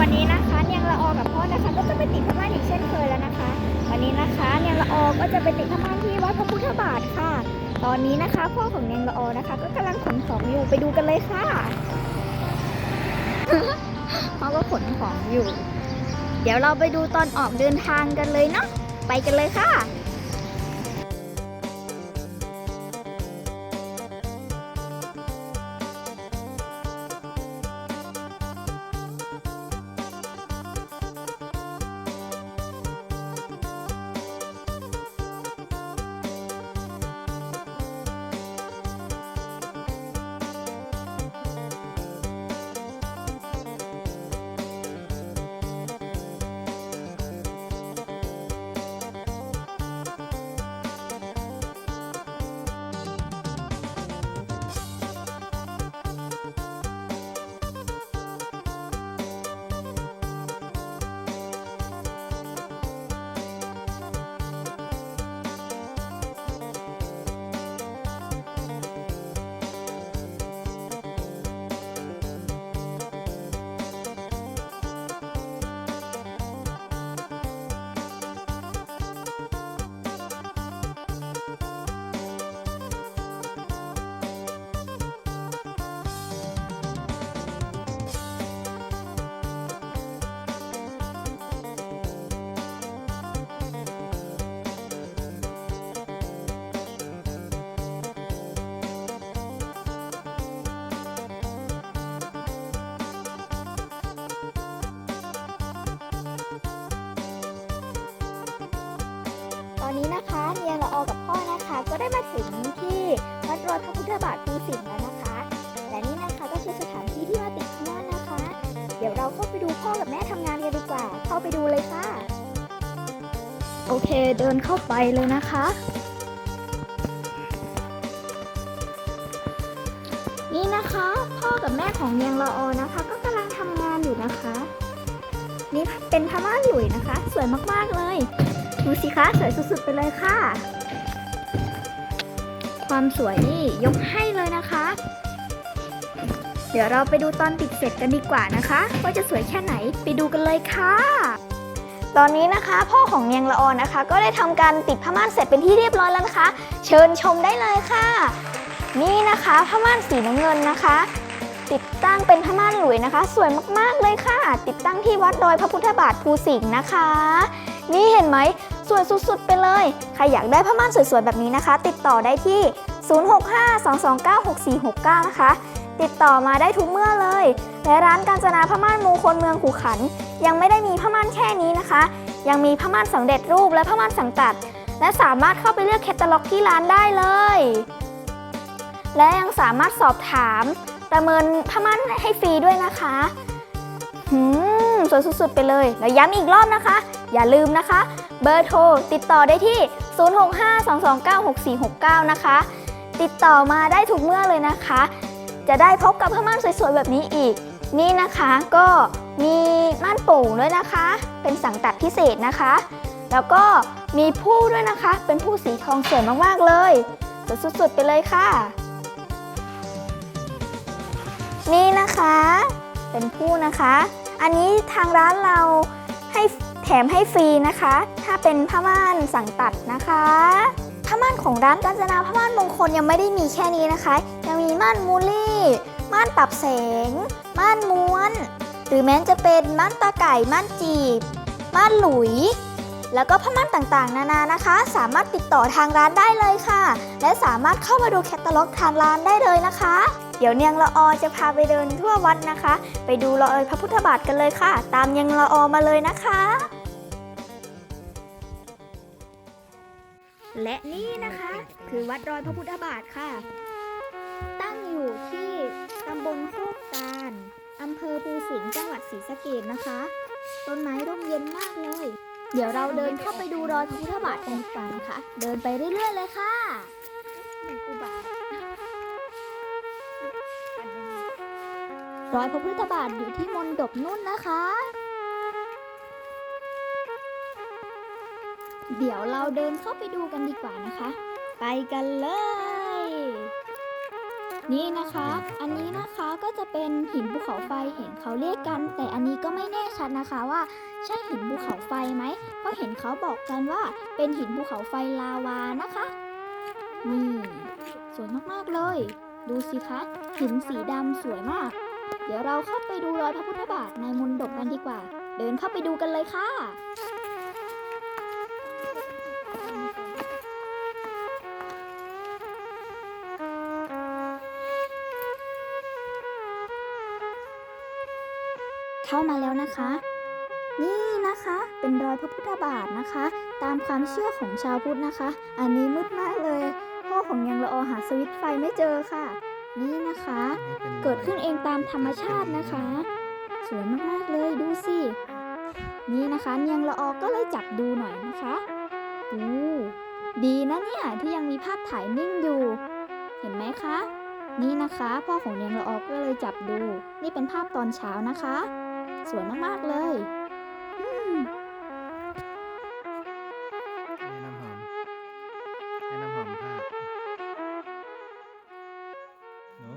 วันนี้นะคะเนียงละออกับพ่อนะคะก็จะไปติดพม่านอีกเช่นเคยแล้วนะคะ วันนี้นะคะเนียงละออก็จะไปติดพม่านที่วัดพระพุทธบาทค่ะ ตอนนี้นะคะ พ่อของเนียงละออนะคะ ก็กำลังขนของอยู่ไปดูกันเลยค่ะพ่อก็ขนของอยู่ เดี๋ยวเราไปดูตอนออกเดินทางกันเลยเนาะไปกันเลยค่ะ ตอนนี้นะคะเนียงละออกับพ่อนะคะ ก็ได้มาถึงที่วัดรอยพระพุทธบาทภูสิงห์แล้วนะคะ และนี่นะคะก็คือสถานที่ที่มาติดพม่านนะคะ เดี๋ยวเราเข้าไปดูพ่อกับแม่ทำงานกันดีกว่า เข้าไปดูเลยค่ะ โอเคเดินเข้าไปเลยนะคะ นี่นะคะ พ่อกับแม่ของเนียงละออนะคะ ก็กำลังทำงานอยู่นะคะ นี่เป็นพม่านหลุยนะคะ สวยมากๆเลย ดูสิคะสวยสุดๆไปเลยค่ะ ความสวยนี่ยกให้เลยนะคะ เดี๋ยวเราไปดูตอนติดเสร็จกันดีกว่านะคะ ว่าจะสวยแค่ไหนไปดูกันเลยค่ะ ตอนนี้นะคะ พ่อของเนียงละออนนะคะ ก็ได้ทำการติดผ้าม่านเสร็จเป็นที่เรียบร้อยแล้วนะคะ เชิญชมได้เลยค่ะ นี่นะคะผ้าม่านสีน้ำเงินนะคะติดตั้งเป็นผ้าม่านหลุยนะคะ สวยมากๆเลยค่ะ ติดตั้งที่วัดดอยพระพุทธบาทภูสิงห์นะคะ นี่เห็นไหม สวยสุดๆไปเลย ใครอยากได้ผ้าม่านสวยๆแบบนี้นะคะ ติดต่อได้ที่ 0652296469 นะคะ ติดต่อมาได้ทุกเมื่อเลย และร้านการจนาผ้าม่านมงคลเมืองขู่ขัน ยังไม่ได้มีผ้าม่านแค่นี้นะคะ ยังมีผ้าม่านสำเร็จรูปและผ้าม่านสังกัด และสามารถเข้าไปเลือกแคตตาล็อกที่ร้านได้เลย และยังสามารถสอบถามประเมินผ้าม่านให้ฟรีด้วยนะคะหืมสวยสุดๆไปเลย แล้วย้ำอีกรอบนะคะอย่าลืมนะคะ เบอร์โทรติดต่อได้ที่ 0652296469 นะคะ ติดต่อมาได้ทุกเมื่อเลยนะคะ จะได้พบกับผ้าม่านสวยๆ แบบนี้อีก นี่นะคะก็มีม่านโป่งด้วยนะคะ เป็นสังตัดพิเศษนะคะ แล้วก็มีผู้ด้วยนะคะ เป็นผู้สีทองสวยมากๆเลยสวยสุดๆไปเลยค่ะ นี่นะคะ เป็นผู้นะคะ อันนี้ทางร้านเราให้ แถมให้ฟรีนะคะ ถ้าเป็นผ้าม่านสั่งตัดนะคะผ้าม่านของร้านกาญจนาผ้าม่านมงคลยังไม่ได้มีแค่นี้นะคะ ยังมีม่านมูลี่ม่านปรับแสง ม่านม้วน หรือแม้จะเป็นม่านตาไก่ม่านจีบ ม่านหลุย แล้วก็ผ้าม่านต่างๆ นานานะคะ สามารถติดต่อทางร้านได้เลยค่ะ และสามารถเข้ามาดูแคตตาล็อกทางร้านได้เลยนะคะ เดี๋ยวเนียงละออจะพาไปเดินทั่ววัดนะคะ ไปดูรอยพระพุทธบาทกันเลยค่ะ ตามเนียงละออมาเลยนะคะ และนี่นะคะ คือวัดรอยพระพุทธบาทค่ะ ตั้งอยู่ที่ตำบลโคกตาลอำเภอภูสิงห์จังหวัดศรีสะเกษนะคะ ต้นไม้ร่มเย็นมากเลย เดี๋ยวเราเดินเข้าไปดูรอยพระพุทธบาทกันดีกว่านะคะ เดินไปเรื่อยๆเลยค่ะรอยพระพุทธบาทอยู่ที่มณฑปนุ่นนะคะ เดี๋ยวเราเดินเข้าไปดูกันดีกว่านะคะ ไปกันเลย นี่นะคะ อันนี้นะคะก็จะเป็นหินภูเขาไฟเห็นเขาเรียกกัน แต่อันนี้ก็ไม่แน่ชัดนะคะว่าใช่หินภูเขาไฟไหม เพราะเห็นเขาบอกกันว่าเป็นหินภูเขาไฟลาวานะคะนี่สวยมากๆเลย ดูสิคะหินสีดำสวยมาก เดี๋ยวเราเข้าไปดูรอยพระพุทธบาทในมนดบกันดีกว่า เดินเข้าไปดูกันเลยค่ะ เข้ามาแล้วนะคะ นี่นะคะเป็นรอยพระพุทธบาทนะคะ ตามความเชื่อของชาวพุทธนะคะ อันนี้มืดมากเลยพ่อของยังละออหาสวิตช์ไฟไม่เจอค่ะ นี่นะคะ เกิดขึ้นเองตามธรรมชาตินะคะ สวยมากๆเลยดูสินี่นะคะเนียงละออก็เลยจับดูหน่อยนะคะอู้ดีนะเนี่ยที่ยังมีภาพถ่ายนิ่งอยู่ เห็นไหมคะ นี่นะคะ พ่อของเนียงละออก็เลยจับดู นี่เป็นภาพตอนเช้านะคะ สวยมาก ๆ เลยอืมให้น้ำหอมให้น้ำหอมผ้าหนู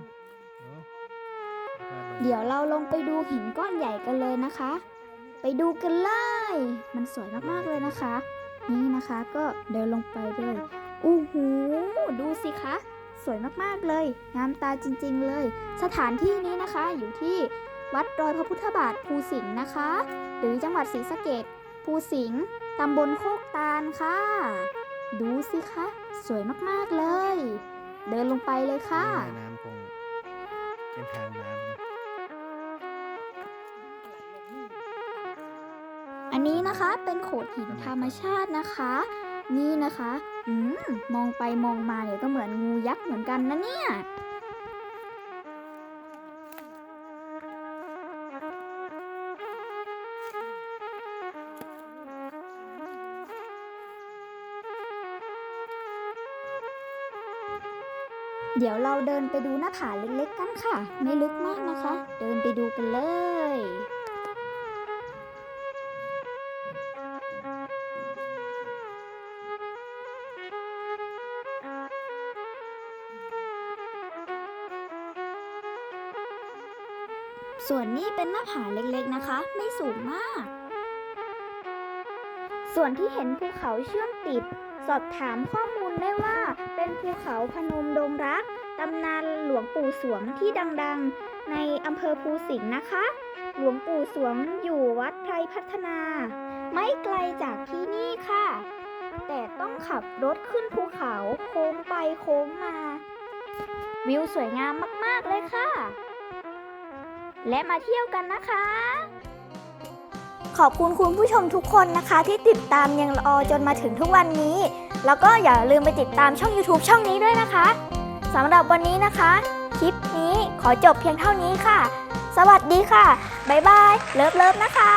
หนูผ้าลงเดี๋ยวเราลงไปดูหินก้อนใหญ่กันเลยนะคะ ไปดูกันเลย มันสวยมากๆเลยนะคะ นี่นะคะก็เดินลงไปเลยอู้หูดูสิคะ สวยมากๆเลย งามตาจริงๆเลย สถานที่นี้นะคะอยู่ที่ วัดรอยพระพุทธบาทภูสิงห์นะคะ หรือจังหวัดศรีสะเกดภูสิงห์ตำบลโคกตาลค่ะ ดูสิคะ สวยมากๆเลย เดินลงไปเลยค่ะแม่น้ำคงเป็นทางน้ำนะอันนี้นะคะเป็นโขดหินธรรมชาตินะคะ นี่นะคะ อืม มองไปมองมาเนี่ยก็เหมือนงูยักษ์เหมือนกันนะเนี่ย เดี๋ยวเราเดินไปดูหน้าผาเล็กๆกันค่ะ ไม่ลึกมากนะคะ เดินไปดูกันเลยส่วนนี้เป็นหน้าผาเล็กๆนะคะ ไม่สูงมาก ส่วนที่เห็นภูเขาเชื่อมติด สอบถามข้อมูลได้ว่าเป็นภูเขาพนมดงรัก ตำนานหลวงปู่สวงที่ดังๆ ในอำเภอภูสิงห์นะคะ หลวงปู่สวงอยู่วัดไพรพัฒนา ไม่ไกลจากที่นี่ค่ะ แต่ต้องขับรถขึ้นภูเขาโค้งไปโค้งมา วิวสวยงามมากๆเลยค่ะ และมาเที่ยวกันนะคะ ขอบคุณคุณผู้ชมทุกคนนะคะที่ติดตามยังรออจนมาถึงทุกวันนี้ แล้วก็อย่าลืมไปติดตามช่อง YouTube ช่องนี้ด้วยนะคะสำหรับวันนี้นะคะ คลิปนี้ขอจบเพียงเท่านี้ค่ะ สวัสดีค่ะ บ๊ายบาย เลิฟเลิฟนะคะ